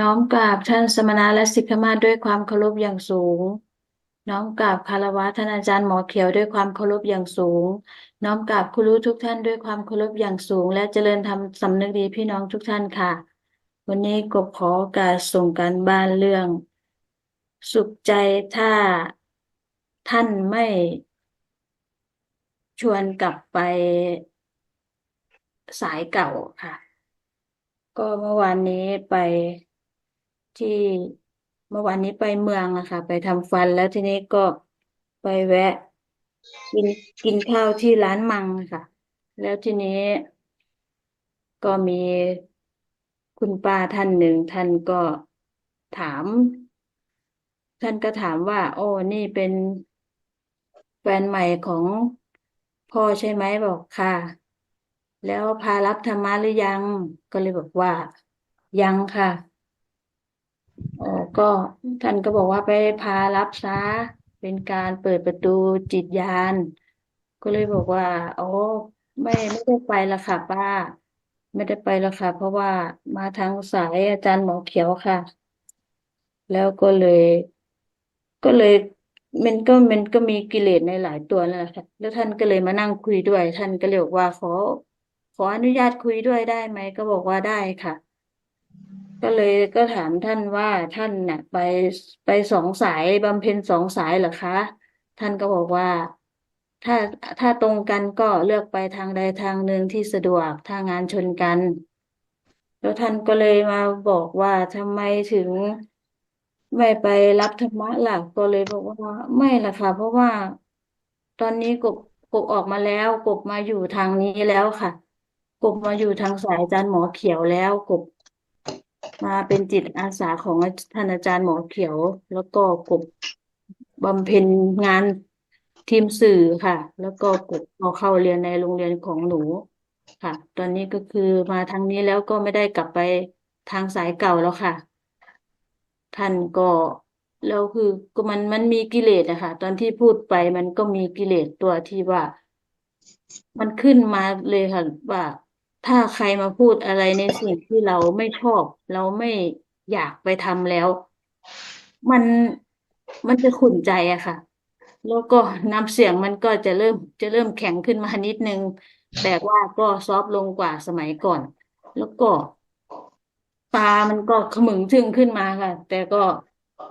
น้อมกราบท่านสมณะและสิกขมาด้วยความเคารพอย่างสูง น้อมกราบคารวะท่านอาจารย์หมอเขียวด้วยความเคารพอย่างสูง น้อมกราบครูรู้ทุกท่านด้วยความเคารพอย่างสูง และเจริญธรรมสำนึกดีพี่น้องทุกท่านค่ะ วันนี้กบขอกาสส่งการบ้านเรื่อง สุขใจถ้าท่านไม่ชวนกลับไปสายเก่าค่ะ ก็เมื่อวานนี้ไป ที่เมื่อวานนี้ไปเมืองอะค่ะไปทำฟันแล้วทีนี้ก็ไปแวะ กินกินข้าวที่ร้านมังค่ะ แล้วทีนี้ก็มีคุณป้าท่านหนึ่งท่านก็ถาม ท่านก็ถามว่า โอ้นี่เป็นแฟนใหม่ของพ่อใช่ไหมบอกค่ะ แล้วพารับธรรมะหรือยัง ก็เลยบอกว่า ยังค่ะ อ๋อก็ท่านก็บอกว่าไปพารับซะเป็นการเปิดประตูจิตญาณก็เลยบอกว่าโอ้ไม่ไม่ได้ไปละค่ะป้า ไม่ได้ไปละค่ะ เพราะว่ามาทางสายอาจารย์หมอเขียวค่ะ แล้วก็เลย ก็เลยมันก็มันก็มีกิเลสในหลายตัวแหละค่ะแล้วท่านก็เลยมานั่งคุยด้วย ท่านก็เลยบอกว่าขอขออนุญาตคุยด้วยได้ไหมก็บอกว่าได้ค่ะ ก็เลยก็ถามท่านว่าท่านน่ะ ไปไปสองสายบำเพ็ญสองสายเหรอคะ ท่านก็บอกว่า ถ้าถ้าตรงกันก็เลือกไปทางใดทางหนึ่งที่สะดวกถ้างานชนกัน แล้วท่านก็เลยมาบอกว่าทำไมถึงไม่ไปรับธรรมะล่ะก็เลยบอกว่าไม่ล่ะค่ะ เพราะว่าตอนนี้กบกบออกมาแล้วกบมาอยู่ทางนี้แล้วค่ะ กบมาอยู่ทางสายอาจารย์หมอเขียวแล้วกบ มาเป็นจิตอาสาของท่านอาจารย์หมอเขียว แล้วก็กบบำเพ็ญงานทีมสื่อค่ะ แล้วก็กบพอเข้าเรียนในโรงเรียนของหนูค่ะ ตอนนี้ก็คือมาทางนี้แล้วก็ไม่ได้กลับไปทางสายเก่าแล้วค่ะ ท่านก็แล้วคือก็มันมันมีกิเลสอะค่ะตอนที่พูดไปมันก็มีกิเลสตัวที่ว่า มันขึ้นมาเลยค่ะว่า ถ้าใครมาพูดอะไรในสิ่งที่เราไม่ชอบ เราไม่อยากไปทำแล้ว มันมันจะขุ่นใจอะค่ะ แล้วก็น้ำเสียงมันก็จะเริ่มจะเริ่มแข็งขึ้นมานิดนึง แต่ว่าก็ซอฟต์ลงกว่าสมัยก่อน แล้วก็ ตามันก็ขมึงทึ่งขึ้นมาค่ะ แต่ก็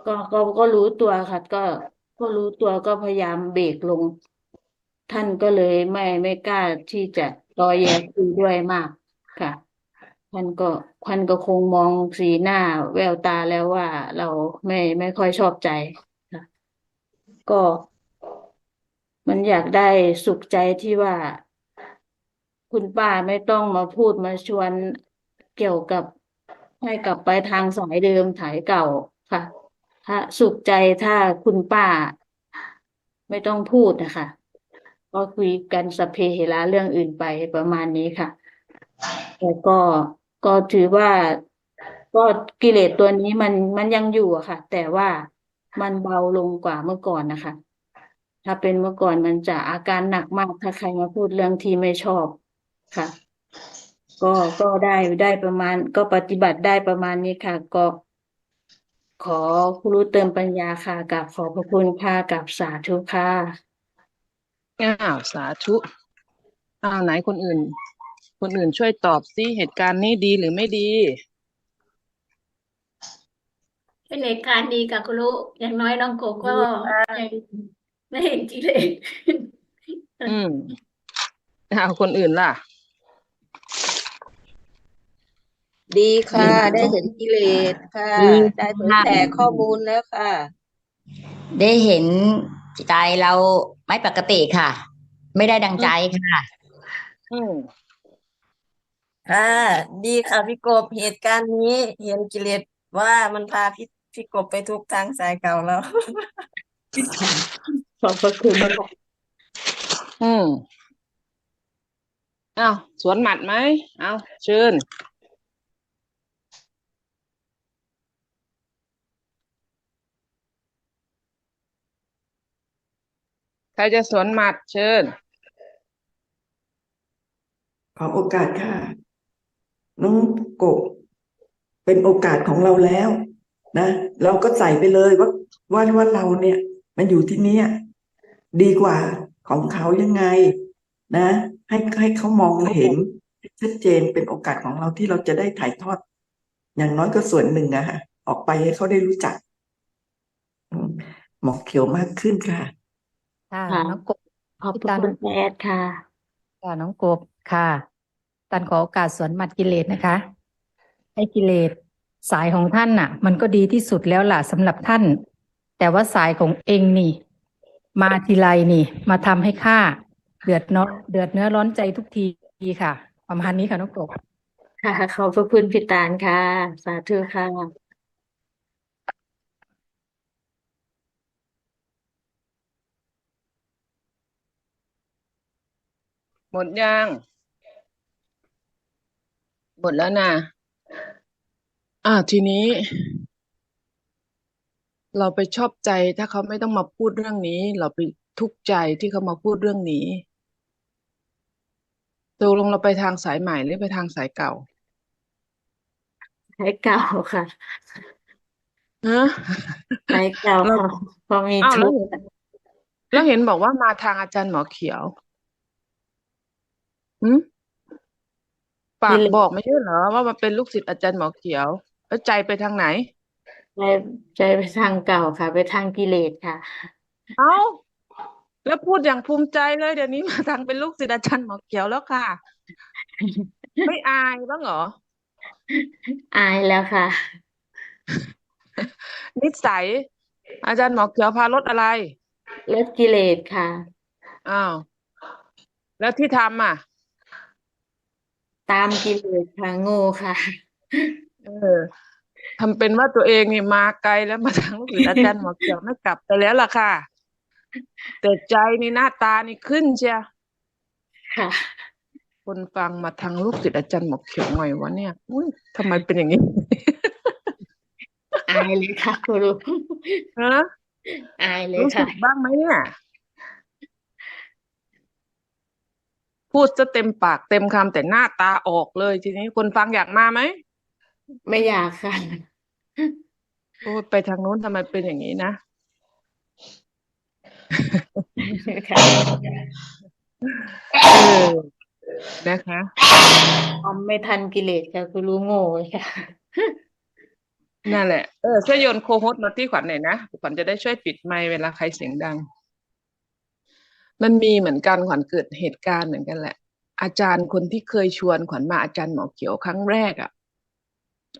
ก็ก็ก็รู้ตัวค่ะ ก็ก็รู้ตัวก็พยายามเบรกลง ท่านก็เลยไม่ไม่กล้าที่จะ ตอแยคุยด้วยมากค่ะท่านก็ท่านก็คงมองสีหน้าแววตาแล้วว่าเราไม่ไม่ค่อยชอบใจค่ะก็ มันอยากได้สุขใจที่ว่า คุณป้าไม่ต้องมาพูดมาชวนเกี่ยวกับให้กลับไปทางสายเดิมสายเก่าค่ะ ถ้าสุขใจถ้าคุณป้า ไม่ต้องพูดนะคะ ก็คุยกันสเพเหระเรื่องอื่นไปประมาณนี้ค่ะแต่ก็ก็ถือว่าก็กิเลสตัวนี้มันมันยังอยู่อะค่ะ แต่ว่ามันเบาลงกว่าเมื่อก่อนนะคะ ถ้าเป็นเมื่อก่อนมันจะอาการหนักมากถ้าใครมาพูดเรื่องที่ไม่ชอบค่ะ ก็ก็ได้ได้ประมาณ ก็ปฏิบัติได้ประมาณนี้ค่ะ ก็ขอครูรู้เติมปัญญาค่ะกับขอบพระคุณค่ะกับสาธุค่ะ อ้าวสาธุอ้าวไหนคนอื่น คนอื่นช่วยตอบสิเหตุการณ์นี้ดีหรือไม่ดี เป็นเหตุการณ์ดีกับครูอย่างน้อยน้องโกก็ยังไม่เห็นกิเลสอืมอ้าวคนอื่นล่ะ ดีค่ะ ได้เห็นกิเลสค่ะดีได้เผยค่ะแผ่ข้อมูลแล้วค่ะ ได้เห็น ใจเราไม่ปกติค่ะ ไม่ได้ดังใจค่ะ อืมค่ะดีค่ะพี่กบเหตุการณ์นี้เห็นกิเลสว่ามันพาพี่พี่กบไปทุกทางสายเก่าแล้ว ขอบพระคุณค่ะอืมอ้าวสวนหมัดไหมเอาเชิญ รจะสวนหมัดเชิญ ขอโอกาสค่ะ น้องกบเป็นโอกาสของเราแล้ว นะ เราก็ใส่ไปเลยว่าว่าว่าเราเนี่ย มันอยู่ที่นี่ดีกว่าของเขายังไง นะ ให้ให้เขามองเห็น ชัดเจนเป็นโอกาสของเราที่เราจะได้ถ่ายทอด อย่างน้อยก็ส่วนหนึ่งอะค่ะออกไปให้เขาได้รู้จักหมอกเขียวมากขึ้นค่ะ ค่ะค่ะ น้องกบขอบพี่พระตันคุณแม่แอดค่ะ ค่ะน้องกบค่ะ ตันขอโอกาสสวนหมัดกิเลสนะคะ ให้กิเลสสายของท่านน่ะ มันก็ดีที่สุดแล้วล่ะสำหรับท่าน แต่ว่าสายของเองนี่ มาทีไรนี่ มาทำให้ข้าเดือดเนาะเดือดเนื้อร้อนใจทุกทีค่ะ ประมาณนี้ค่ะน้องกบ ค่ะ ขอบพระคุณพี่ตาลค่ะ สาธุค่ะ หมดยังหมดแล้วนะอ่าทีนี้ เราไปชอบใจ ถ้าเขาไม่ต้องมาพูดเรื่องนี้ เราไปทุกข์ใจที่เขามาพูดเรื่องนี้ตกลงเราไปทางสายใหม่หรือไปทางสายเก่าใช้เก่าค่ะฮะใช้เก่าเราค่ะพอมีอ้าวทุแล้วกเห็นข์ แล้วเห็นบอกว่ามาทางอาจารย์หมอเขียว หืมปากิกเลบอสกไม่ใช่เหรอว่ามาเป็นลูกศิษย์อาจารย์หมอเขียว แล้วใจไปทางไหน ใจใจไปทางเก่าค่ะ ไปทางกิเลสค่ะ เอ้า แล้วพูดอย่างภูมิใจเลย เดี๋ยวนี้มาทางเป็นลูกศิษย์อาจารย์หมอเขียวแล้วค่ะ ไม่อายบ้างเหรอ อายแล้วค่ะ นิสัย อาจารย์หมอเขียวพารถอะไรลดกิเลสค่ะ อ้าวแล้วที่ทำอะ ตามกิเลสค่ะโง่ค่ะ เออทำเป็นว่าตัวเองนี่มาไกลแล้วมาทางลูกศิษย์อาจารย์หมอเขียวไม่กลับไปแล้วล่ะค่ะ แต่ใจนี่หน้าตานี่ขึ้นเชียค่ะ คนฟังมาทางลูกศิษย์อาจารย์หมอเขียวหน่อยวะเนี่ยอุ้ยทำไมเป็นอย่างนี้อายเลยค่ะครูฮะอายเลยรู้สึค่ะ กบ้างไหมเนี่ย พูดจะเต็มปากเต็มคำแต่หน้าตาออกเลย ทีนี้คนฟังอยากมาไหมไม่อยากค่ะโอ้ยไปทางโน้นทำไมเป็นอย่างนี้นะค่ะเออนะคะทำไม่ทันกิเลสค่ะครูโง่ค่ะนั่นแหละเออช่วยโยนโคโฮสต์มาที่ขวัญหน่อยนะขวัญจะได้ช่วยปิดไมค์เวลาใครเสียงดัง มันมีเหมือนกันขวัญเกิดเหตุการณ์เหมือนกันแหละ อาจารย์คนที่เคยชวนขวัญมาอาจารย์หมอเขียวครั้งแรกอะ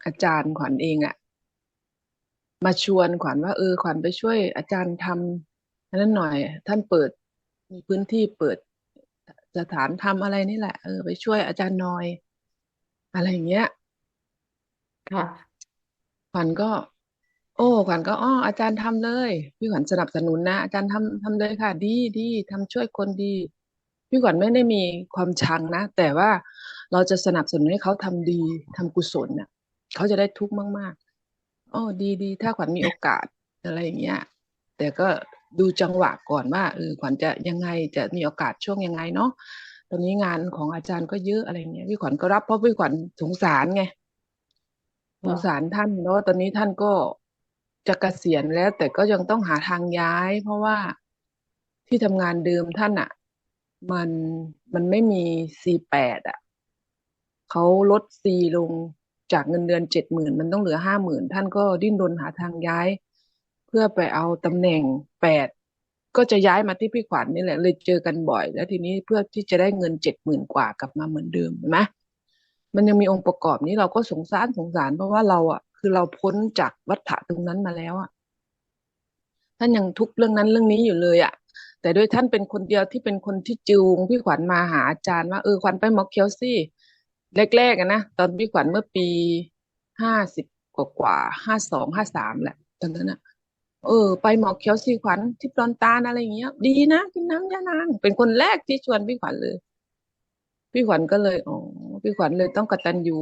อาจารย์ขวัญเองอะ มาชวนขวัญว่าเออขวัญไปช่วย อาจารย์ทำอันนั้นหน่อย ท่านเปิดมีพื้นที่เปิดสถานทำอะไรนี่แหละเออไปช่วยอาจารย์หน่อย อะไรอย่างเงี้ยค่ะขวัญก็ โอ้ ขวัญก็ อ้อ อาจารย์ทำเลย พี่ขวัญสนับสนุนนะ อาจารย์ทำทำเลยค่ะ ดีดีทำช่วยคนดี พี่ขวัญไม่ได้มีความชังนะ แต่ว่าเราจะสนับสนุนให้เขาทำดีทำกุศลน่ะ เขาจะได้ทุกข์มากๆอ๋อดีดี ถ้าขวัญมีโอกาสอะไรอย่างเงี้ย แต่ก็ดูจังหวะก่อนว่าเออขวัญจะยังไงจะมีโอกาสช่วงยังไงเนาะ ตอนนี้งานของอาจารย์ก็เยอะอะไรเงี้ย พี่ขวัญก็รับเพราะพี่ขวัญสงสารไง สงสารท่านเพราะว่าตอนนี้ท่านก็ จะเกษียณแล้ว แต่ก็ยังต้องหาทางย้าย เพราะว่าที่ทำงานเดิมท่านอะ มันมันไม่มี C8 อะเขาลด C ลงจากเงินเดือนเจ็ดหมื่นมันต้องเหลือห้าหมื่นท่านก็ดิ้นรนหาทางย้าย เพื่อไปเอาตำแหน่งแปดก็จะย้ายมาที่พี่ขวัญนี่แหละ เลยเจอกันบ่อย แล้วทีนี้เพื่อที่จะได้เงินเจ็ดหมื่นกว่ากลับมาเหมือนเดิมเห็นไหมมันยังมีองค์ประกอบนี้เราก็สงสารสงสารเพราะว่าเราอะ คือเราพ้นจากวัฏฏะตรงนั้นมาแล้วอะท่านยังทุกเรื่องนั้นเรื่องนี้อยู่เลยอะ แต่ด้วยท่านเป็นคนเดียวที่เป็นคนที่จูงพี่ขวัญมาหาอาจารย์ว่าเออขวัญไปมอเขียวสิแรกๆอะนะตอนพี่ขวัญเมื่อปีห้าสิบกว่ากว่าห้าสองห้าสามแหละตอนนั้นอะเออ ไปหมอเขียวสิขวัญที่ดอนตาลอะไรอย่างเงี้ย ดีนะกินน้ำยานาง เป็นคนแรกที่ชวนพี่ขวัญเลย พี่ขวัญก็เลยอ๋อพี่ขวัญเลยต้องกตัญญู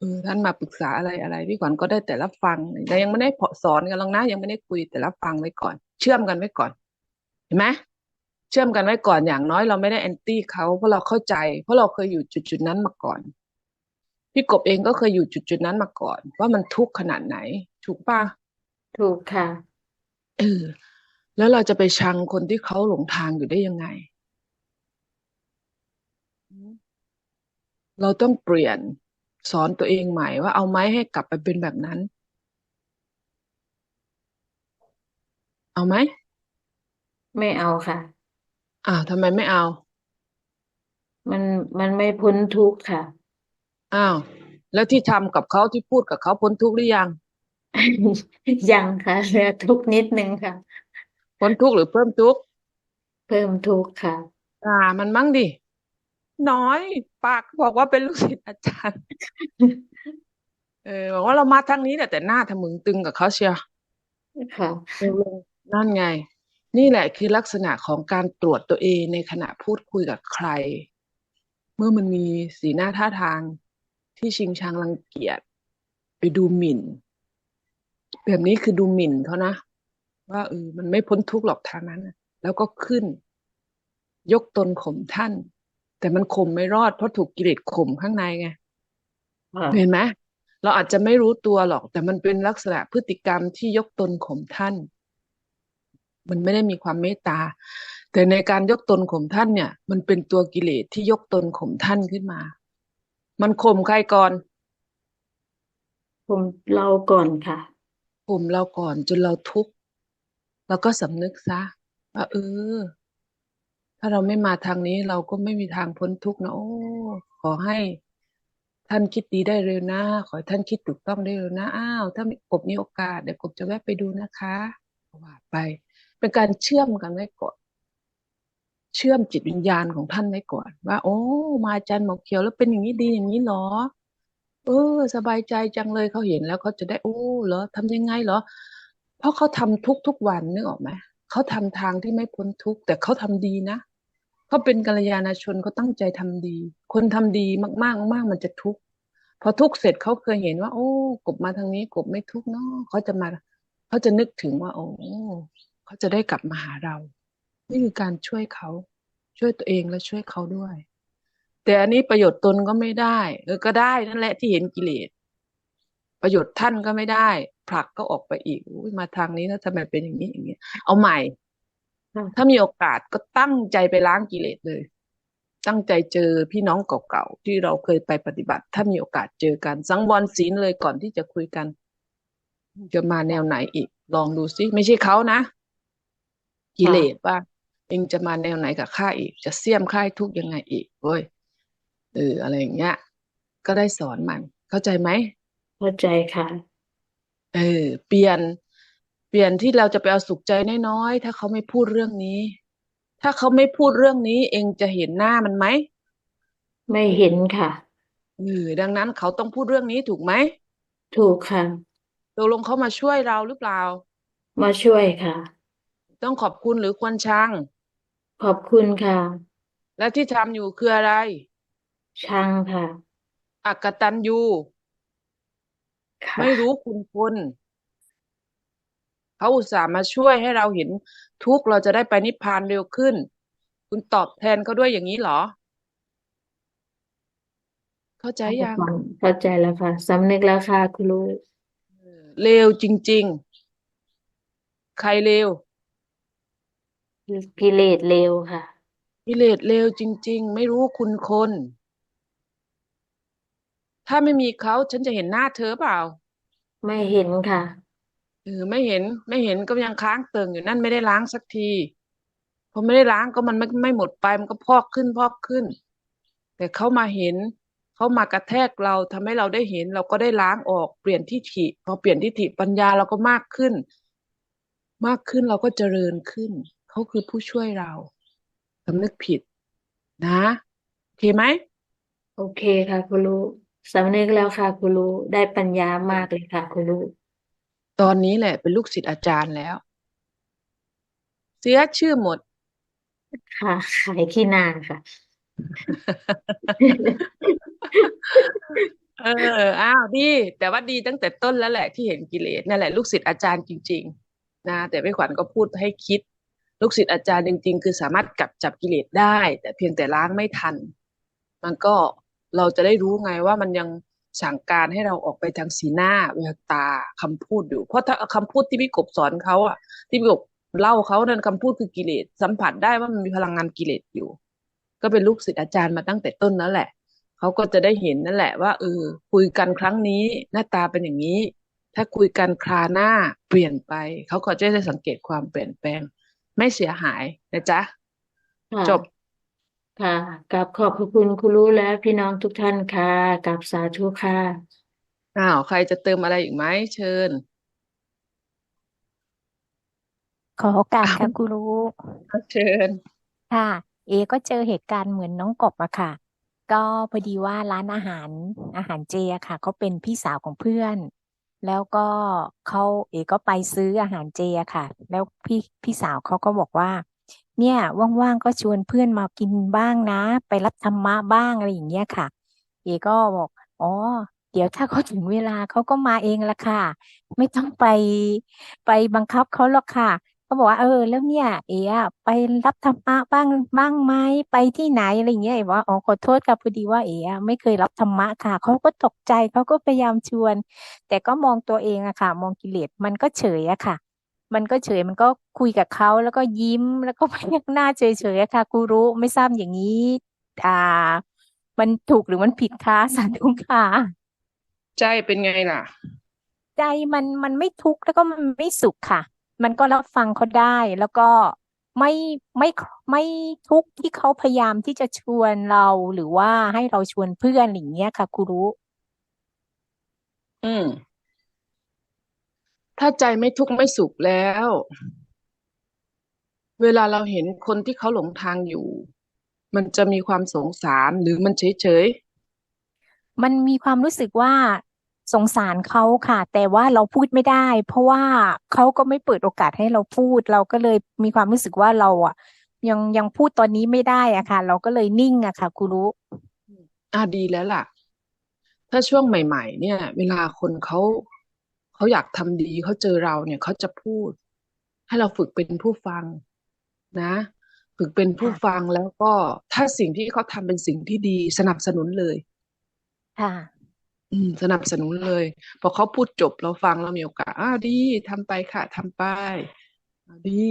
เออท่านมาปรึกษาอะไรอะไรพี่ขวัญก็ได้แต่รับฟังแต่ยังไม่ได้สอนกันหรอกนะยังไม่ได้คุยแต่รับฟังไว้ก่อน เชื่อมกันไว้ก่อน เห็นไหมเชื่อมกันไว้ก่อนอย่างน้อยเราไม่ได้แอนตี้เขาเพราะเราเข้าใจ เพราะเราเคยอยู่จุดจุดนั้นมาก่อน พี่กบเองก็เคยอยู่จุดจุดนั้นมาก่อน ว่ามันทุกข์ขนาดไหน ถูกป่ะถูกค่ะเออแล้วเราจะไปชังคนที่เขาหลงทางอยู่ได้ยังไง เราต้องเปลี่ยน สอนตัวเองใหม่ว่าเอาไหมให้กลับไปเป็นแบบนั้น เอาไหม ไม่เอาค่ะ อ้าวทำไมไม่เอา มันมันไม่พ้นทุกข์ค่ะ อ้าว แล้วที่ทำกับเขาที่พูดกับเขาพ้นทุกข์หรือยัง ยังค่ะเหลือทุกข์นิดนึงค่ะ พ้นทุกข์หรือเพิ่มทุกข์เพิ่มทุกข์ค่ะ อ่า มันมั่งดิ น้อย ปากบอกว่าเป็นลูกศิษย์อาจารย์ เออบอกว่าเรามาทางนี้แหละแต่หน้าทะมึงตึงกับเขาเชียวค่ะนั่นไง นี่แหละคือลักษณะของการตรวจตัวเองในขณะพูดคุยกับใคร เมื่อมันมีสีหน้าท่าทางที่ชิงชังรังเกียจไปดูหมิ่น แบบนี้คือดูหมิ่นเขานะว่าเออมันไม่พ้นทุกข์หรอกทางนั้นน่ะแล้วก็ขึ้น ยกตนข่มท่าน แต่มันข่มไม่รอดเพราะถูกกิเลสข่มข้างในไงค่ะเห็นไหมเราอาจจะไม่รู้ตัวหรอก แต่มันเป็นลักษณะพฤติกรรมที่ยกตนข่มท่าน มันไม่ได้มีความเมตตา แต่ในการยกตนข่มท่านเนี่ย มันเป็นตัวกิเลสที่ยกตนข่มท่านขึ้นมา มันข่มใครก่อนผมเราก่อนค่ะข่มเราก่อนจนเราทุกข์เราก็สำนึกซะว่าเออ ถ้าเราไม่มาทางนี้เราก็ไม่มีทางพ้นทุกข์นะโอ้ขอให้ท่านคิดดีได้เร็วนะ ขอให้ท่านคิดถูกต้องได้เร็วนะอ้าวถ้ามีกบมีโอกาสเดี๋ยวกบจะแวะไปดูนะคะว่าไป เป็นการเชื่อมกันไว้ก่อนเชื่อมจิตวิญญาณของท่านไว้ก่อน ว่า โอ้ มาอาจารย์หมอเขียวแล้วเป็นอย่างนี้ดีอย่างนี้เหรอ เออ สบายใจจังเลยเขาเห็นแล้วเขาจะได้โอ้เหรอทำยังไงเหรอ เพราะเขาทำทุกทุกวันนึกออกไหมเขาทำทางที่ไม่พ้นทุกข์แต่เขาทำดีนะ เขาเป็นกัลยาณชนเขาตั้งใจทำดี คนทำดีมากๆมากๆมันจะทุกข์พอทุกข์เสร็จเขาเคยเห็นว่า โอ้ กบมาทางนี้ กบไม่ทุกข์เนาะเขาจะมาเขาจะนึกถึงว่า โอ้เขาจะได้กลับมาหาเรา นี่คือการช่วยเขาช่วยตัวเองและช่วยเขาด้วย แต่อันนี้ประโยชน์ตนก็ไม่ได้ เออก็ได้นั่นแหละที่เห็นกิเลสประโยชน์ท่านก็ไม่ได้ผลักก็ออกไปอีกอมาทางนี้แล้วทำไมเป็นอย่างนี้อย่างนี้เอาใหม่ ถ้ามีโอกาสก็ตั้งใจไปล้างกิเลสเลย ตั้งใจเจอพี่น้องเก่าๆที่เราเคยไปปฏิบัติ ถ้ามีโอกาสเจอกัน สังวรศีลเลยก่อนที่จะคุยกัน จะมาแนวไหนอีก ลองดูซิไม่ใช่เขานะ กิเลสว่า เองจะมาแนวไหนกับข้าอีก จะเสี่ยมข้าให้ทุกข์ยังไงอีกเว้ยเอออะไรอย่างเงี้ย ก็ได้สอนมัน เข้าใจไหมเข้าใจค่ะ เออ เปลี่ยน เปลี่ยนที่เราจะไปเอาสุขใจน้อยๆถ้าเขาไม่พูดเรื่องนี้ ถ้าเขาไม่พูดเรื่องนี้ เองจะเห็นหน้ามันไหมไม่เห็นค่ะเออดังนั้นเขาต้องพูดเรื่องนี้ถูกไหมถูกค่ะตกลงเขามาช่วยเราหรือเปล่า มาช่วยค่ะ ต้องขอบคุณหรือควรชัง ขอบคุณค่ะ และที่ทำอยู่คืออะไร ชังค่ะอกตัญญูค่ะ ไม่รู้คุณคน เขาอุตส่าห์มาช่วยให้เราเห็นทุกข์เราจะได้ไปนิพพานเร็วขึ้น คุณตอบแทนเขาด้วยอย่างนี้เหรอ เข้าใจยังเข้าใจแล้วค่ะสำนึกแล้วค่ะคุณลูกเลวจริง ๆ ใครเลวกิเลสเลวค่ะกิเลสเลวจริง ๆ ไม่รู้คุณคน ถ้าไม่มีเขาฉันจะเห็นหน้าเธอเปล่า ไม่เห็นค่ะ เออไม่เห็นไม่เห็นก็ยังค้างเติ่งอยู่นั่นไม่ได้ล้างสักทีพอไม่ได้ล้างก็มันไม่ไม่หมดไปมันก็พอกขึ้นพอกขึ้น แต่เขามาเห็นเขามากระแทกเราทำให้เราได้เห็น เราก็ได้ล้างออกเปลี่ยนทิฏฐิพอเปลี่ยนทิฏฐิปัญญาเราก็มากขึ้น มากขึ้นเราก็เจริญขึ้นเขาคือผู้ช่วยเราสำนึกผิดนะโอเคไหมโอเคค่ะคุณลูกสำนึกแล้วค่ะคุณลูกได้ปัญญามากเลยค่ะคุณลูก ตอนนี้แหละเป็นลูกศิษย์อาจารย์แล้ว เสียชื่อหมด ค่ะขายขี้หน้าค่ะ เออ อ้าวดี แต่ว่าดีตั้งแต่ต้นแล้วแหละที่เห็นกิเลสนั่นแหละลูกศิษย์อาจารย์จริง ๆ นะ แต่พี่ขวัญก็พูดให้คิด ลูกศิษย์อาจารย์จริง ๆ คือสามารถกลับจับกิเลสได้ แต่เพียงแต่ล้างไม่ทัน มันก็เราจะได้รู้ไงว่ามันยัง สั่งการให้เราออกไปทางสีหน้าแววตาคำพูดอยู่ เพราะถ้าคำพูดที่พี่กบสอนเขาอะที่พี่กบเล่าเขานั่นคำพูดคือกิเลสสัมผัสได้ว่ามันมีพลังงานกิเลสอยู่ ก็เป็นลูกศิษย์อาจารย์มาตั้งแต่ต้นนั่นแหละเขาก็จะได้เห็นนั่นแหละว่าเออคุยกันครั้งนี้หน้าตาเป็นอย่างนี้ ถ้าคุยกันคราหน้าเปลี่ยนไปเขาก็จะได้สังเกตความเปลี่ยนแปลง ไม่เสียหายนะจ๊ะค่ะจบ ค่ะกับขอบพระคุณครูรู้และพี่น้องทุกท่านค่ะกับสาธุค่ะอ้าวใครจะเติมอะไรอีกไหมเชิญ ขอโอกาสอ้าวค่ะครูรู้เชิญค่ะ เอ ก็เจอเหตุการณ์เหมือนน้องกบอะค่ะ ก็พอดีว่าร้านอาหารอาหารเจอะค่ะเขาเป็นพี่สาวของเพื่อน แล้วก็เขาเอก็ไปซื้ออาหารเจอะค่ะ แล้วพี่พี่สาวเขาก็บอกว่า เนี่ยว่างๆก็ชวนเพื่อนมากินบ้างนะ ไปรับธรรมะบ้างอะไรอย่างเงี้ยค่ะเอก็บอกอ๋อเดี๋ยวถ้าเขาถึงเวลาเขาก็มาเองละค่ะ ไม่ต้องไปไปบังคับเขาหรอกค่ะเขาบอกว่าเออแล้วเนี่ย เอ๋ไปรับธรรมะบ้างบ้างไหมไปที่ไหนอะไรเงี้ยเอ๋ว่าอ๋อขอโทษค่ะพอดีว่าเอ๋ไม่เคยรับธรรมะค่ะเขาก็ตกใจเขาก็พยายามชวน แต่ก็มองตัวเองอะค่ะ มองกิเลสมันก็เฉยอะค่ะ มันก็เฉยมันก็คุยกับเขาแล้วก็ยิ้มแล้วก็พยักหน้าเฉยๆอะค่ะกูรู้ไม่ทราบอย่างนี้ อ่า มันถูกหรือมันผิดคะสาธุค่ะใจเป็นไงล่ะ ใจมันมันไม่ทุกข์แล้วก็มันไม่สุขค่ะ มันก็รับฟังเขาได้แล้วก็ไม่ไม่ไม่ทุกข์ที่เขาพยายามที่จะชวนเราหรือว่าให้เราชวนเพื่อนอย่างเงี้ยค่ะครูรู้ อืม ถ้าใจไม่ทุกข์ไม่สุขแล้ว เวลาเราเห็นคนที่เขาหลงทางอยู่ มันจะมีความสงสารหรือมันเฉยเฉยมันมีความรู้สึกว่าสงสารเขาค่ะ แต่ว่าเราพูดไม่ได้ เพราะว่าเขาก็ไม่เปิดโอกาสให้เราพูด เราก็เลยมีความรู้สึกว่าเราอะ ยังยังพูดตอนนี้ไม่ได้อะค่ะ เราก็เลยนิ่งอะค่ะครูรู้อ่าดีแล้วล่ะ ถ้าช่วงใหม่ ๆ เนี่ย เวลาคนเขา เขาอยากทำดีเขาเจอเราเนี่ยเขาจะพูด ให้เราฝึกเป็นผู้ฟังนะ ฝึกเป็นผู้ฟังแล้วก็ถ้าสิ่งที่เขาทำเป็นสิ่งที่ดีสนับสนุนเลยค่ะอืมสนับสนุนเลย พอเขาพูดจบเราฟังเรามีโอกาสอ้าวดีทำไปค่ะทำไปอ่าดี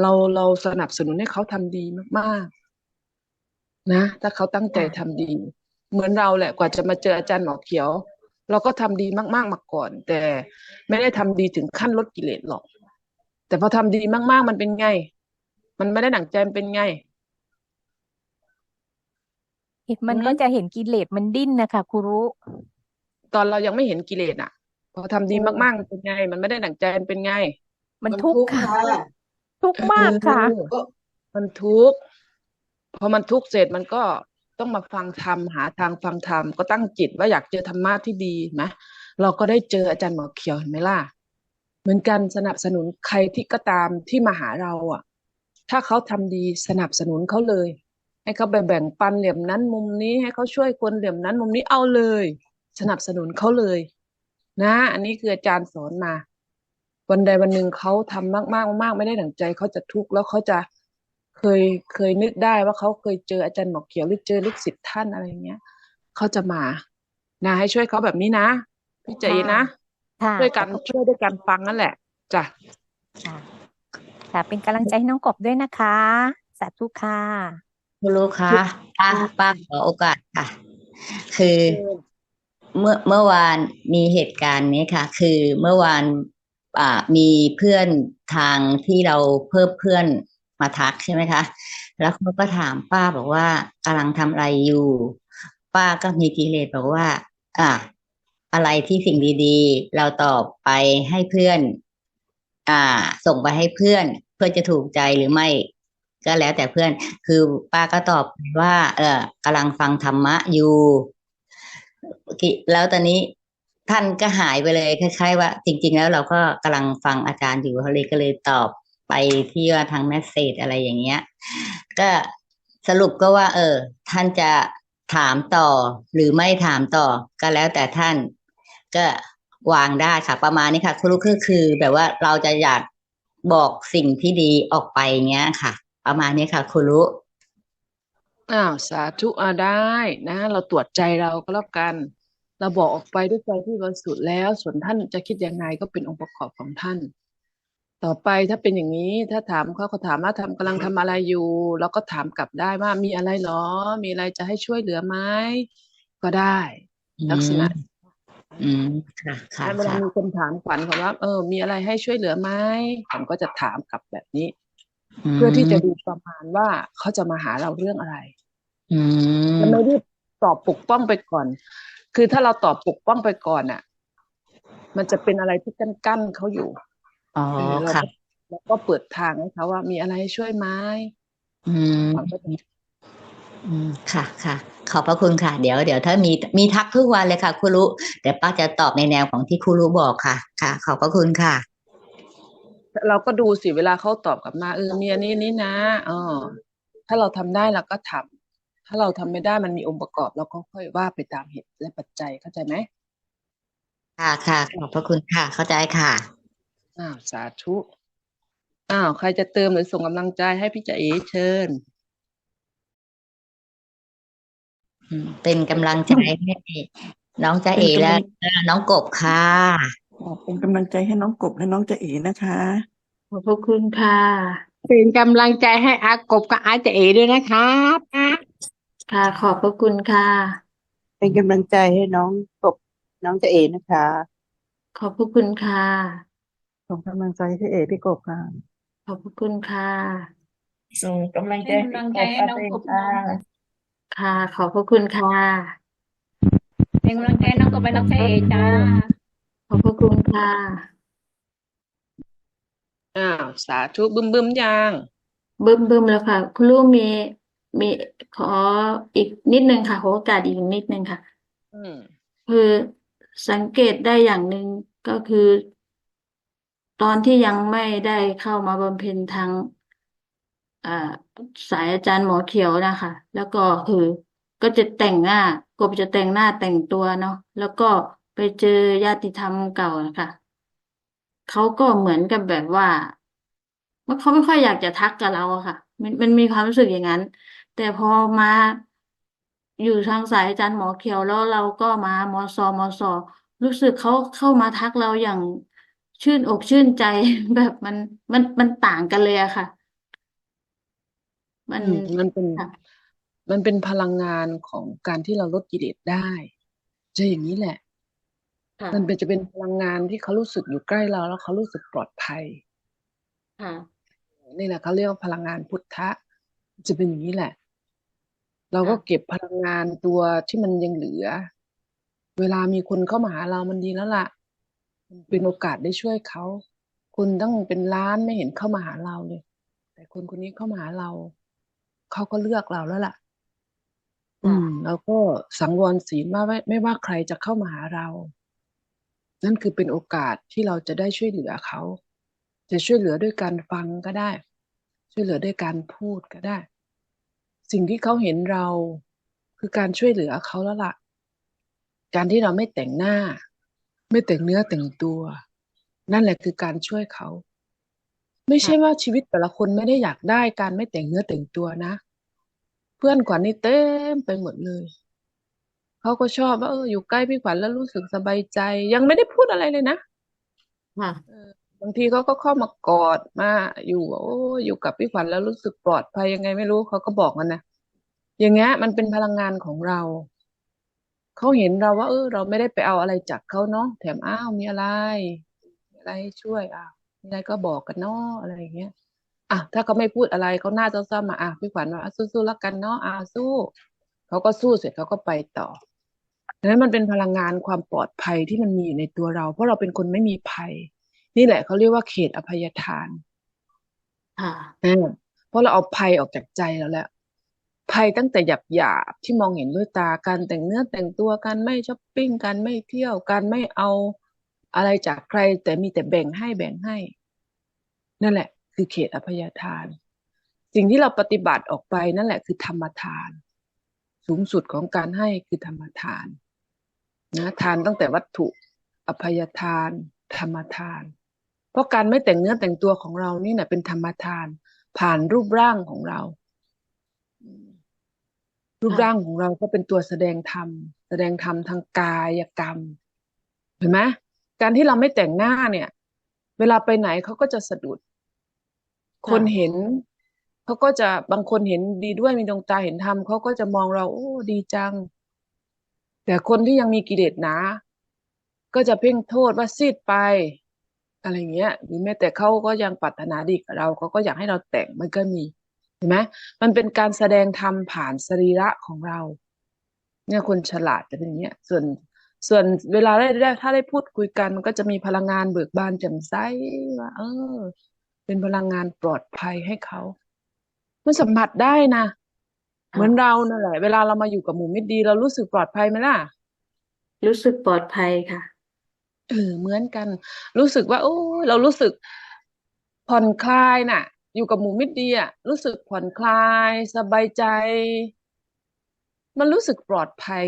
เราเราสนับสนุนให้เขาทำดีมากๆ นะ ถ้าเขาตั้งใจทำดี เหมือนเราแหละกว่าจะมาเจออาจารย์หมอเขียว เราก็ทำดีมากๆมาก่อน แต่ไม่ได้ทำดีถึงขั้นลดกิเลสหรอก แต่พอทำดีมากๆมันเป็นไง มันไม่ได้หนังใจมันเป็นไงเห็นมันอืมก็จะเห็นกิเลสมันดิ้นนะคะครูรู้ ตอนเรายังไม่เห็นกิเลสอะ พอทำดีมากๆมันเป็นไง มันไม่ได้หนังใจมันเป็นไง มันมันทุกทุข์กข์ค่ะค่ะ ทุกข์มากค่ะเออก็มันทุกข์พอมันทุกข์เสร็จมันก็ ต้องมาฟังธรรมหาทางฟังธรรมก็ตั้งจิตว่าอยากเจอธรรมะที่ดีนะเราก็ได้เจออาจารย์หมอเขียวเห็นไหมล่ะ เหมือนกันสนับสนุนใครที่ก็ตามที่มาหาเราอะ ถ้าเขาทำดีสนับสนุนเขาเลย ให้เขาไปแบ่งปันเหลี่ยมนั้นมุมนี้ให้เขาช่วยคนเหลี่ยมนั้นมุมนี้เอาเลย สนับสนุนเขาเลย นะ อันนี้คืออาจารย์สอนมา วันใดวันหนึ่งเขาทำมากมากมากไม่ได้ดั่งใจเขาจะทุกข์แล้วเขาจะ เคยเคยนึกได้ว่าเขาเคยเจออาจารย์หมอเขียวหรือเจอลูกศิษย์ท่านอะไรเงี้ยเขาจะมานะให้ช่วยเขาแบบนี้นะพี่เจนะค่ะช่วยกันขอบช่วยด้วยกันฟังนั่นแหละจ้ะค่ะค่ะเป็นกำลังใจให้น้องกบด้วยนะคะ สาธุค่ะคุณรู้คะป้าป้าขอโอกาสค่ะ คือเมื่อเมื่อวานมีเหตุการณ์นี้ค่ะ คือเมื่อวานอ่ามีเพื่อนทางที่เราเพิ่มเพื่อน มาทักใช่ไหมคะ แล้วเขาก็ถามป้าบอกว่ากำลังทำอะไรอยู่ ป้าก็มีกิเลสบอกว่า อ่าอะไรที่สิ่งดีๆ เราตอบไปให้เพื่อน อ่า ส่งไปให้เพื่อน เพื่อจะถูกใจหรือไม่ ก็แล้วแต่เพื่อน คือป้าก็ตอบไปว่า เออกำลังฟังธรรมะอยู่กิแล้วตอนนี้ท่านก็หายไปเลยคล้ายๆว่า จริง ๆ แล้วเราก็กำลังฟังอาจารย์อยู่เขาเลยก็เลยตอบ ไปที่ว่าทางแมสเซจอะไรอย่างเงี้ย ก็สรุปก็ว่า เออ ท่านจะถามต่อหรือไม่ถามต่อก็แล้วแต่ท่าน ก็วางได้ค่ะ ประมาณนี้ค่ะคุณลูกก็คือแบบว่าเราจะอยากบอกสิ่งที่ดีออกไปเงี้ยค่ะ ประมาณนี้ค่ะคุณรู้อ้าวสาธุอาได้นะ เราตรวจใจเราก็แล้วกัน เราบอกออกไปด้วยใจที่บริสุทธิ์แล้ว ส่วนท่านจะคิดยังไงก็เป็นองค์ประกอบของท่าน ต่อไปถ้าเป็นอย่างนี้ถ้าถามเขาเขาถามว่าทำกำลังทำอะไรอยู่เราก็ถามกลับได้ว่ามีอะไรหรอ มีอะไรจะให้ช่วยเหลือไหมก็ได้อืลักษณะมอืมค่ะค่ะเวลาค่ะมีคนถามขวัญเขาว่าเออ มีอะไรให้ช่วยเหลือไหมขวัญก็จะถามกลับแบบนี้อืเพื่อที่จะมดูประมาณว่าเขาจะมาหาเราเรื่องอะไรอืมจะไม่รีบตอบปกป้องไปก่อน คือถ้าเราตอบปกป้องไปก่อนอะ มันจะเป็นอะไรที่กั้นๆเขาอยู่ อ๋อเออเราค่ะ ก็เราก็เปิดทางให้เขาว่ามีอะไรให้ช่วยไหมอืมขวัญก็จะอืมค่ะค่ะ ขอบพระคุณค่ะ เดี๋ยวเดี๋ยวถ้ามีมีทักทุกวันเลยค่ะครูรุเดี๋ยวป้าจะตอบในแนวของที่ครูรุบอกค่ะ ค่ะ ขอบพระคุณค่ะ เราก็ดูสิเวลาเขาตอบกลับมาเออมีอันนี้นี่นะเออ ถ้าเราทำได้เราก็ทำถ้าเราทำไม่ได้มันมีองค์ประกอบเราก็ค่อยว่าไปตามเหตุและปัจจัยเข้าใจไหม ค่ะค่ะขอบพระคุณค่ะ เข้าใจค่ะ อ้าวสาธุอ้าวใครจะเติมหรือส่งกำลังใจให้พี่จ๋าเอ๋เชิญอืมเป็นกำลังใจให้น้องจ๊ะเป็นเอ๋กำและลังน้องกบค่ะเป็นกำลังใจให้น้องกบและน้องจะเอ๋นะคะขอบพระคุณค่ะ เป็นกำลังใจให้อากบกับอาเจเอด้วยนะครับค่ะขอบพระคุณค่ะ เป็นกำลังใจให้น้องกบน้องเจเอนะคะ ขอบพระคุณค่ะ ส่งกำลังใจให้เอพี่กบค่ะ ขอบพระคุณค่ะ ส่งกำลังใจเป็นให้กำลังพี่ใจกบให้อาน้องเซนกบค่ะน้องค่ะ ขอบพระคุณค่ะ เป็นกำลังใจให้น้องกบไปน้องเจเอจ้า ขอบพระคุณค่ะ อ้าวสาธุบึ้มบึ้มยังบึ้มบึ้มแล้วค่ะ คุณลูกมีมีขออีกนิดนึงค่ะขอโอกาสอีกนิดนึงค่ะ อืม คือสังเกตได้อย่างหนึ่งก็คือ ตอนที่ยังไม่ได้เข้ามาบำเพ็ญทางอ่าสายอาจารย์หมอเขียวนะคะ แล้วก็คือก็จะแต่งหน้ากบจะแต่งหน้าแต่งตัวเนาะแล้วก็ไปเจอญาติธรรมเก่านะคะเขาก็เหมือนกับแบบว่ามันเขาไม่ค่อยอยากจะทักกับเราอะค่ะ มันมันมีความรู้สึกอย่างนั้น แต่พอมาอยู่ทางสายอาจารย์หมอเขียวแล้วเราก็มามอซอมอซอรู้สึกเขาเข้ามาทักเราอย่าง ชื่นอกชื่นใจแบบมันมันมันต่างกันเลยอะค่ะ มันอืมมันเป็น ค่ะ มันเป็นพลังงานของการที่เราลดกิเลสได้จะอย่างนี้แหละ ค่ะมันเป็นจะเป็นพลังงานที่เขารู้สึกอยู่ใกล้เราแล้วเขารู้สึกปลอดภัย ค่ะนี่แหละเขาเรียกว่าพลังงานพุทธะ จะเป็นอย่างนี้แหละ เราก็ค่ะเก็บพลังงานตัวที่มันยังเหลือ เวลามีคนเข้ามาหาเรามันดีแล้วล่ะมัน เป็นโอกาสได้ช่วยเขาคนตั้งเป็นล้านไม่เห็นเข้ามาหาเราเลย แต่คนคนนี้เข้ามาหาเรา เขาก็เลือกเราแล้วล่ะ อืค่ะมแล้วก็สังวรศีลว่าไม่ไม่ว่าใครจะเข้ามาหาเรา นั่นคือเป็นโอกาสที่เราจะได้ช่วยเหลือเขา จะช่วยเหลือด้วยการฟังก็ได้ ช่วยเหลือด้วยการพูดก็ได้ สิ่งที่เขาเห็นเราคือการช่วยเหลือเขาแล้วล่ะ การที่เราไม่แต่งหน้า ไม่แต่งเนื้อแต่งตัว นั่นแหละคือการช่วยเขา ไม่ใช่ค่ะว่าชีวิตแต่ละคนไม่ได้อยากได้การไม่แต่งเนื้อแต่งตัวนะ เพื่อนขวัญนี่เต็มไปหมดเลยเขาก็ชอบว่าเอออยู่ใกล้พี่ขวัญแล้วรู้สึกสบายใจ ยังไม่ได้พูดอะไรเลยนะค่ะเออบางทีเขาก็เข้ามากอดมาอยู่ว่าโอ้อยู่กับพี่ขวัญแล้วรู้สึกปลอดภัยยังไงไม่รู้เขาก็บอกกันนะอย่างเงี้ยมันเป็นพลังงานของเรา เขาเห็นเราว่า เออ เราไม่ได้ไปเอาอะไรจากเขาเนาะแถมอ้าวมีอะไรมีอะไรให้ช่วยอ้าวมีอะไรก็บอกกันเนาะอะไรอย่างเงี้ยอะถ้าเขาไม่พูดอะไรเขาหน้าเศร้าๆมาอะพี่ขวัญว่าอะสู้ๆแล้วกันเนาะอะสู้เขาก็สู้เสร็จเขาก็ไปต่อดังนั้นมันเป็นพลังงานความปลอดภัยที่มันมีอยู่ในตัวเรา เพราะเราเป็นคนไม่มีภัย นี่แหละเขาเรียกว่าเขตอภัยทาน ค่ะอ่าเพราะเราเอาภัยออกจากใจเราแล้ว ภัยตั้งแต่หยาบหยาบที่มองเห็นด้วยตาการแต่งเนื้อแต่งตัวการไม่ช้อปปิ้งการไม่เที่ยวการไม่เอาอะไรจากใคร แต่มีแต่แบ่งให้แบ่งให้ นั่นแหละ คือเขตอภัยทาน สิ่งที่เราปฏิบัติออกไปนั่นแหละคือธรรมทาน สูงสุดของการให้คือธรรมทานนะทานตั้งแต่วัตถุ อภัยทาน ธรรมทาน เพราะการไม่แต่งเนื้อแต่งตัวของเรานี่แหละเป็นธรรมทาน ผ่านรูปร่างของเรา รูปร่างของเราก็เป็นตัวแสดงธรรม แสดงธรรมทางกายกรรม เห็นไหมการที่เราไม่แต่งหน้าเนี่ย เวลาไปไหนเขาก็จะสะดุด คนเห็นเขาก็จะบางคนเห็นดีด้วยมีดวงตาเห็นธรรมเขาก็จะมองเราโอ้ดีจัง แต่คนที่ยังมีกิเลสหนา ก็จะเพ่งโทษว่าซีดไป อะไรเงี้ย หรือแม้แต่เขาก็ยังปรารถนาดีกับเราเขาก็อยากให้เราแต่งมันก็มี ห็นไหมมันเป็นการแสดงธรรมผ่านสรีระของเรา เนี่ยคนฉลาดจะเป็นอย่างเงี้ย ส่วนส่วนเวลาได้ได้ถ้าได้พูดคุยกันมันก็จะมีพลังงานเบิกบานแจ่มใสว่าเออ เป็นพลังงานปลอดภัยให้เขามันสัมผัสได้นะเหมือนค่ะเรานั่นแหละ เวลาเรามาอยู่กับหมู่มิตรดี เรารู้สึกปลอดภัยไหมล่ะ รู้สึกปลอดภัยค่ะเออเหมือนกัน รู้สึกว่า โอ้ยเรารู้สึกผ่อนคลายน่ะ อยู่กับหมู่มิตรดีอะรู้สึกผ่อนคลาย สบายใจ มันรู้สึกปลอดภัย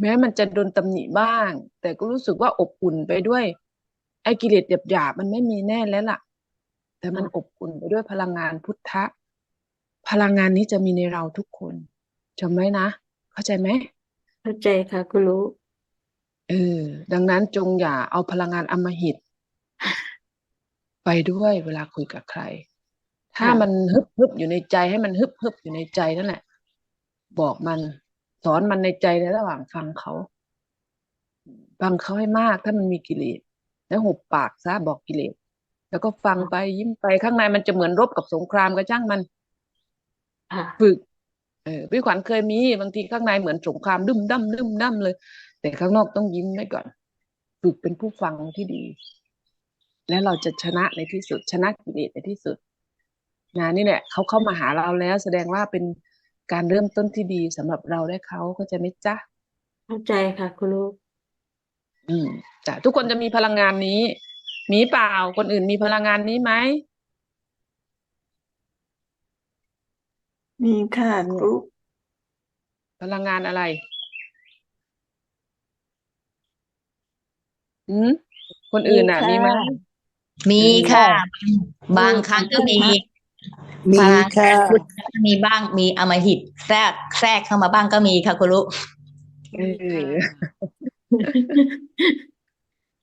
แม้มันจะโดนตำหนิบ้าง แต่ก็รู้สึกว่าอบอุ่นไปด้วย ไอ้กิเลสหยาบๆมันไม่มีแน่แล้วล่ะ แต่มันค่ะอบอุ่นไปด้วยพลังงานพุทธะ พลังงานนี้จะมีในเราทุกคนจำไว้นะ เข้าใจไหมเข้าใจค่ะคุณรู้เออดังนั้นจงอย่าเอาพลังงานอำมหิต ไปด้วยเวลาคุยกับใคร ถ้าค่ะมันฮึบฮึบอยู่ในใจให้มันฮึบฮึบอยู่ในใจนั่นแหละ บอกมัน สอนมันในใจในระหว่างฟังเขาฟังเขาให้มากถ้ามันมีกิเลสแล้วหุบปากซะบอกกิเลสแล้วก็ฟังไปยิ้มไปข้างในมันจะเหมือนรบกับสงครามก็ช่างมันค่ะฝึกเออพี่ขวัญเคยมีบางทีข้างในเหมือนสงครามดึ้มดั้มดึ้มดั้มเลย แต่ข้างนอกต้องยิ้มไว้ก่อน ฝึกเป็นผู้ฟังที่ดี และเราจะชนะในที่สุด ชนะกิเลสในที่สุด นะนี่แหละเขาเข้ามาหาเราแล้ว แสดงว่าเป็นการเริ่มต้นที่ดีสำหรับเราและเขาเข้าใจไหมจ๊ะเข้าใจค่ะคุณรู้อืมจ้ะทุกคนจะมีพลังงานนี้ มีเปล่าคนอื่นมีพลังงานนี้ไหมมีค่ะเนี่ยรู้พลังงานอะไรอืมคนมีอื่นน่ะมีไหมค่ะมีเออค่ะ บางมีครั้งก็มี มีพลังค่ะพุทธะมีบ้างมีอำมหิตแทรกแทรกเข้ามาบ้างก็มีค่ะคุณลุเออ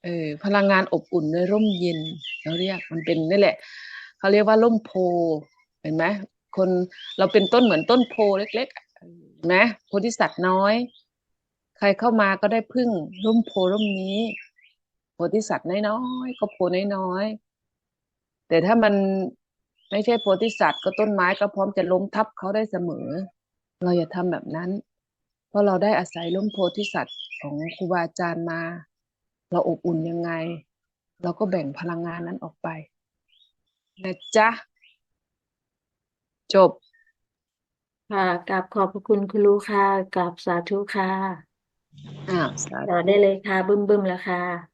เออพลังงานอบอุ่นในร่มเย็นเราเรียกมันเป็นนี่แหละเขาเรียกว่าร่มโพธิ์เห็นไหมคนเราเป็นต้นเหมือนต้นโพธิ์เล็กๆอะเห็นไหมโพธิสัตว์น้อย ใครเข้ามาก็ได้พึ่งร่มโพธิ์ร่มนี้โพธิสัตว์น้อยๆก็โพธิ์น้อยๆแต่ถ้ามัน ไม่ใช่โพธิสัตว์ก็ต้นไม้ก็พร้อมจะล้มทับเขาได้เสมอ เราอย่าทำแบบนั้น เพราะเราได้อาศัยร่มโพธิสัตว์ของครูบาอาจารย์มา เราอบอุ่นยังไง เราก็แบ่งพลังงานนั้นออกไปนะจ๊ะ จบ ค่ะกราบขอบพระคุณคุณรู้ค่ะกราบสาธุค่ะอ้าวสาต่อธุได้เลยค่ะ บึ้มบึ้มแล้วค่ะ